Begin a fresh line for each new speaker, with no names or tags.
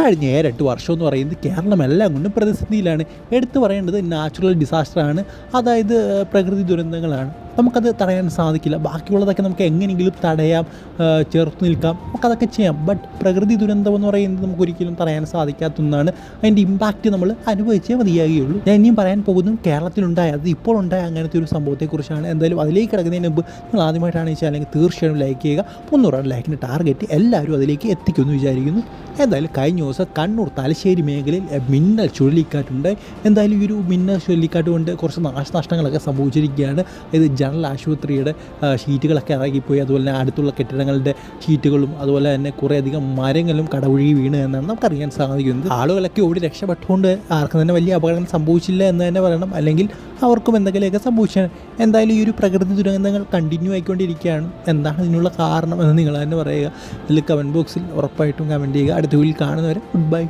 കഴിഞ്ഞ ഏഴെട്ട് വർഷം എന്ന് പറയുന്നത് കേരളം എല്ലാം കൊണ്ടും പ്രതിസന്ധിയിലാണ്. എടുത്തു പറയേണ്ടത് നാച്ചുറൽ ഡിസാസ്റ്ററാണ് അതായത് പ്രകൃതി ദുരന്തങ്ങളാണ്. നമുക്കത് തടയാൻ സാധിക്കില്ല. ബാക്കിയുള്ളതൊക്കെ നമുക്ക് എങ്ങനെയെങ്കിലും തടയാം ചേർത്ത് നിൽക്കാം. നമുക്കതൊക്കെ ചെയ്യാം. ബട്ട് പ്രകൃതി ദുരന്തം എന്ന് പറയുന്നത് നമുക്ക് ഒരിക്കലും തടയാൻ സാധിക്കാത്ത ഒന്നാണ് അതിന്റെ ഇമ്പാക്റ്റ് നമ്മൾ അനുഭവിച്ചേ മതിയാകുകയുള്ളൂ. ഞാൻ ഇനിയും പറയാൻ പോകുന്നത് കേരളത്തിലുണ്ടായ അത് ഇപ്പോൾ ഉണ്ടായ അങ്ങനത്തെ ഒരു സംഭവത്തെക്കുറിച്ചാണ്. എന്തായാലും അതിലേക്ക് കിടക്കുന്നതിന് മുമ്പ് നിങ്ങൾ ആദ്യമായിട്ടാണ് വെച്ചാൽ അല്ലെങ്കിൽ തീർച്ചയായും ലൈക്ക് ചെയ്യുക. മുന്നൂറ് ലൈക്കിന്റെ ടാർഗറ്റ് എല്ലാവരും അതിലേക്ക് എത്തിക്കുമെന്ന് വിചാരിക്കുന്നു. എന്തായാലും കഴിഞ്ഞ ദിവസം കണ്ണൂർ തലശ്ശേരി മേഖലയിൽ മിന്നൽ ചുഴലിക്കാറ്റുണ്ടായി എന്തായാലും ഈ ഒരു മിന്നൽ ചുഴലിക്കാറ്റ് കൊണ്ട് കുറച്ച് നാശനഷ്ടങ്ങളൊക്കെ സംഭവിച്ചിരിക്കുകയാണ്. ഇത് ജനറൽ ആശുപത്രിയുടെ ഷീറ്റുകളൊക്കെ ഇറങ്ങിപ്പോയി. അതുപോലെ തന്നെ അടുത്തുള്ള കെട്ടിടങ്ങളുടെ ഷീറ്റുകളും അതുപോലെ തന്നെ കുറേയധികം മരങ്ങളും കടപുഴകി വീണ് എന്നാണ് നമുക്കറിയാൻ സാധിക്കുന്നത്. ആളുകളൊക്കെ ഓടി രക്ഷപ്പെട്ടുകൊണ്ട് ആർക്കും തന്നെ വലിയ അപകടം സംഭവിച്ചില്ല എന്ന് തന്നെ പറയണം. അല്ലെങ്കിൽ അവർക്കും എന്തെങ്കിലുമൊക്കെ സംഭവിച്ചാണ് എന്തായാലും ഈ ഒരു പ്രകൃതി ദുരന്തങ്ങൾ കണ്ടിന്യൂ ആയിക്കൊണ്ടിരിക്കുകയാണ്. എന്താണ് ഇതിനുള്ള കാരണം എന്ന് നിങ്ങൾ തന്നെ പറയുക. ഇതിൽ കമന്റ് ബോക്സിൽ ഉറപ്പായിട്ടും കമന്റ് ചെയ്യുക. അടുത്ത വീട്ടിൽ കാണുന്നവരെ ഗുഡ് ബൈ